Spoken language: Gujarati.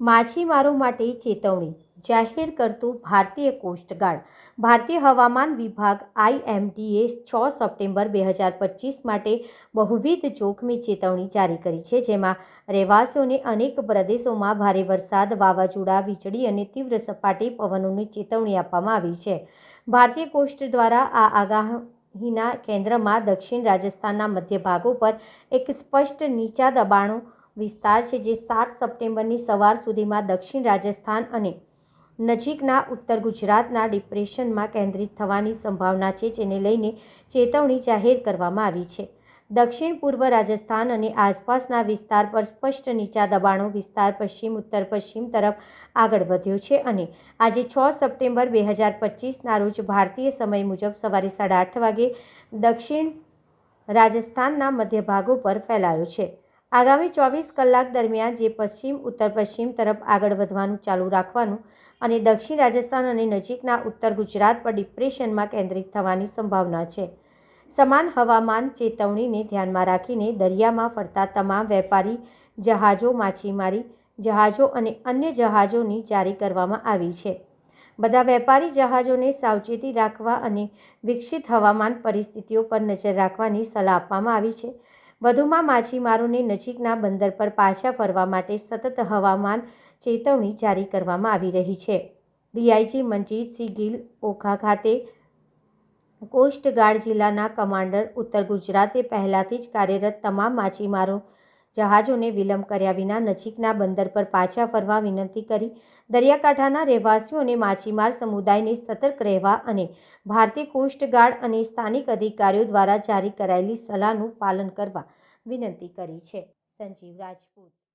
માછીમારો માટે ચેતવણી. જાહેર કરતું ભારતીય કોસ્ટગાર્ડ ભારતીય હવામાન વિભાગ આઈએમડીએ છ સપ્ટેમ્બર બે હજાર પચીસ માટે બહુવિધ જોખમી ચેતવણી જારી કરી છે, જેમાં રહેવાસીઓને અનેક પ્રદેશોમાં ભારે વરસાદ, વાવાઝોડા, વીજળી અને તીવ્ર સપાટી પવનોની ચેતવણી આપવામાં આવી છે. ભારતીય કોસ્ટ દ્વારા આ આગાહીના કેન્દ્રમાં દક્ષિણ રાજસ્થાનના મધ્ય ભાગો પર એક સ્પષ્ટ નીચા દબાણો વિસ્તાર છે જે સાત સપ્ટેમ્બરની સવાર સુધીમાં દક્ષિણ રાજસ્થાન અને નજીકના ઉત્તર ગુજરાતના ડિપ્રેશનમાં કેન્દ્રિત થવાની સંભાવના છે, જેને લઈને ચેતવણી જાહેર કરવામાં આવી છે. દક્ષિણ પૂર્વ રાજસ્થાન અને આસપાસના વિસ્તાર પર સ્પષ્ટ નીચા દબાણો, વિસ્તાર પશ્ચિમ, ઉત્તર પશ્ચિમ તરફ આગળ વધ્યો છે અને આજે છ સપ્ટેમ્બર બે હજાર પચીસના રોજ ભારતીય સમય મુજબ સવારે સાડા આઠ વાગે દક્ષિણ રાજસ્થાનના મધ્ય ભાગો પર ફેલાયો છે. આગામી ચોવીસ કલાક દરમિયાન જે પશ્ચિમ, ઉત્તર પશ્ચિમ તરફ આગળ વધવાનું ચાલુ રાખવાનું અને દક્ષિણ રાજસ્થાન અને નજીકના ઉત્તર ગુજરાત પર ડિપ્રેશનમાં કેન્દ્રિત થવાની સંભાવના છે. સમાન હવામાન ચેતવણીને ધ્યાનમાં રાખીને દરિયામાં ફરતા તમામ વેપારી, જહાજો માછીમારી, જહાજો અને અન્ય જહાજોની જારી કરવામાં આવી છે. બધા વેપારી જહાજોને સાવચેતી રાખવા અને વિકસિત હવામાન પરિસ્થિતિઓ પર નજર રાખવાની સલાહ આપવામાં આવી છે. વધુમાં માછીમારોને નજીકના બંદર પર પાછા ફરવા માટે સતત હવામાન ચેતવણી જારી કરવામાં આવી રહી છે. ડીઆઈજી મનજીતસિંહ ગિલ, ઓખા ખાતે કોસ્ટગાર્ડ જિલ્લાના કમાન્ડર ઉત્તર ગુજરાતે પહેલાંથી જ કાર્યરત તમામ માછીમારો જહાજોને વિલંબ કર્યા વિના નજીકના બંદર પર પાછા ફરવા વિનંતી કરી. દરિયાકાંઠાના રહેવાસીઓ અને માછીમાર સમુદાયને સતર્ક રહેવા અને ભારતીય કોસ્ટગાર્ડ અને સ્થાનિક અધિકારીઓ દ્વારા જારી કરાયેલી સલાહનું પાલન કરવા વિનંતી કરી છે. સંજીવ રાજપૂત